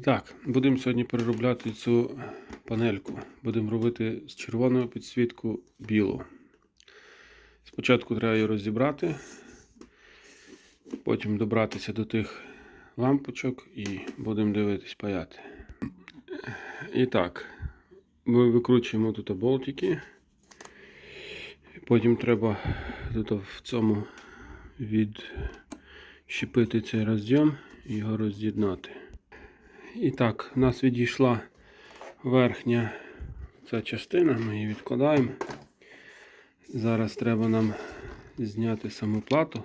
І так, будемо сьогодні переробляти цю панельку. Будемо робити з червоного підсвітку білу. Спочатку треба її розібрати, потім добратися до тих лампочок і будемо дивитись паяти. І так, ми викручуємо тут болтики. Потім треба тут в цьому відщепити цей роз'єм і його роз'єднати. І так, у нас відійшла верхня ця частина, ми її відкладаємо. Зараз треба нам зняти саму плату.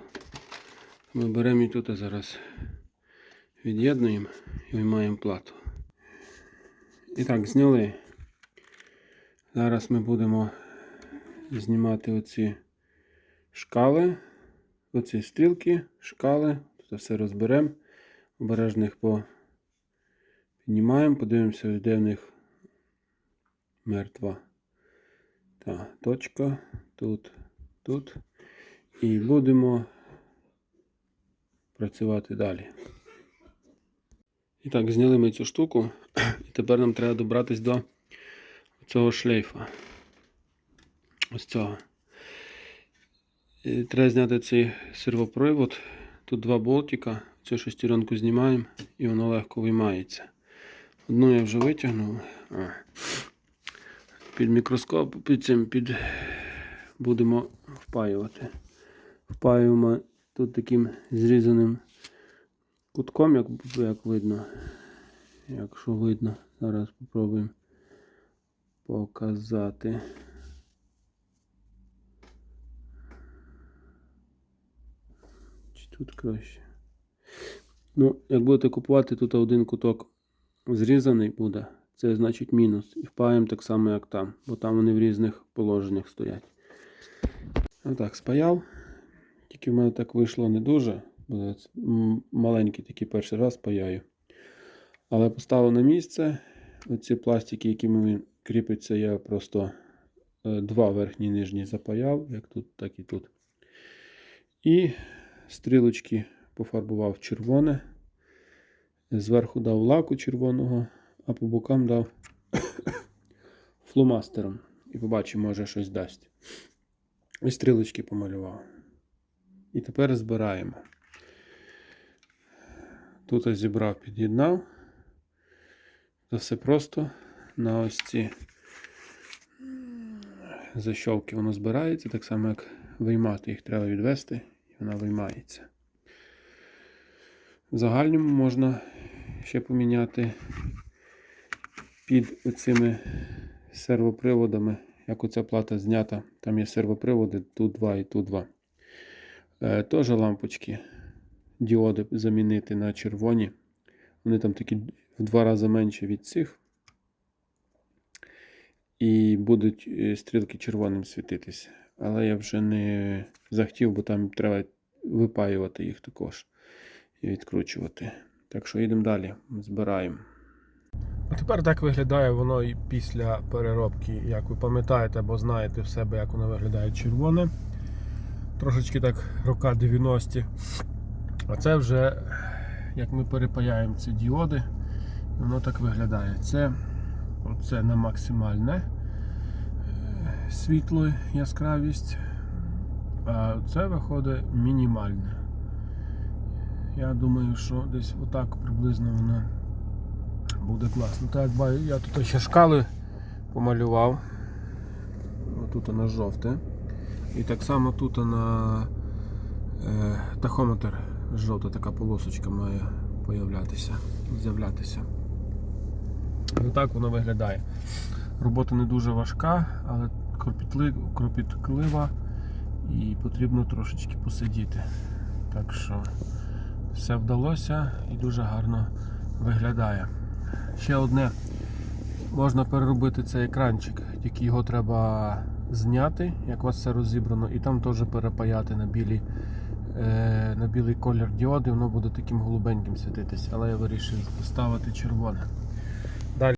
Ми беремо і тут зараз від'єднуємо і виймаємо плату. І так, зняли. Зараз ми будемо знімати оці шкали, оці стрілки, шкали. Тут все розберемо. Обережно їх по Піднімаємо, подивимося, де в них мертва. Та, точка, тут, тут. І будемо працювати далі. І так, зняли ми цю штуку, і тепер нам треба добратися до цього шлейфа. Ось цього. І треба зняти цей сервопривод. Тут два болтика. Цю шестеренку знімаємо і воно легко виймається. Одну я вже витягнув. А. Під мікроскоп під цим під будемо впаювати. Впаюємо тут таким зрізаним кутком, як, як видно. Якщо видно, зараз спробуємо показати. Чи тут краще? Ну, як будете купувати, тут один куток зрізаний буде, це значить мінус. І впаємо так само, як там, бо там вони в різних положеннях стоять. Отак, спаяв. Тільки в мене так вийшло не дуже. Маленький такий перший раз паяю. Але поставив на місце. Оці пластики, якими він кріпиться, я просто е, два верхні нижні запаяв, як тут, так і тут. І стрілочки пофарбував червоне. Зверху дав лаку червоного, а по бокам дав фломастером. І побачимо, може щось дасть. Ось стрілочки помалював. І тепер збираємо. Тут я зібрав, під'єднав. Це все просто на ось ці защолки воно збирається, так само як виймати. Їх треба відвести, і вона виймається. В загальному можна ще поміняти під цими сервоприводами. Як оця плата знята, там є сервоприводи, тут два і тут два. Е, Теж лампочки, діоди замінити на червоні. Вони там такі в два рази менші від цих. І будуть е, стрілки червоним світитися. Але я вже не захотів, бо там треба випаювати їх також і відкручувати. Так що йдемо далі, збираємо. А тепер так виглядає воно і після переробки, як ви пам'ятаєте або знаєте в себе, як воно виглядає червоне. Трошечки так рока 90-ті. А це вже як ми перепаяємо ці діоди, воно так виглядає. Це оце на максимальне е, світло, яскравість, а це виходить мінімальне. Я думаю, що десь отак приблизно воно буде класно. Так, я тут ще шкали помалював. Тут на жовте. І так само тут на е, тахометр жовта така полосочка має появлятися, з'являтися. І отак воно виглядає. Робота не дуже важка, але кропітлива і потрібно трошечки посидіти. Так що все вдалося і дуже гарно виглядає. Ще одне, можна переробити цей екранчик, тільки його треба зняти, як у вас все розібрано, і там теж перепаяти на білі, е, на білий колір діоди, воно буде таким голубеньким світитись, але я вирішив поставити червоне.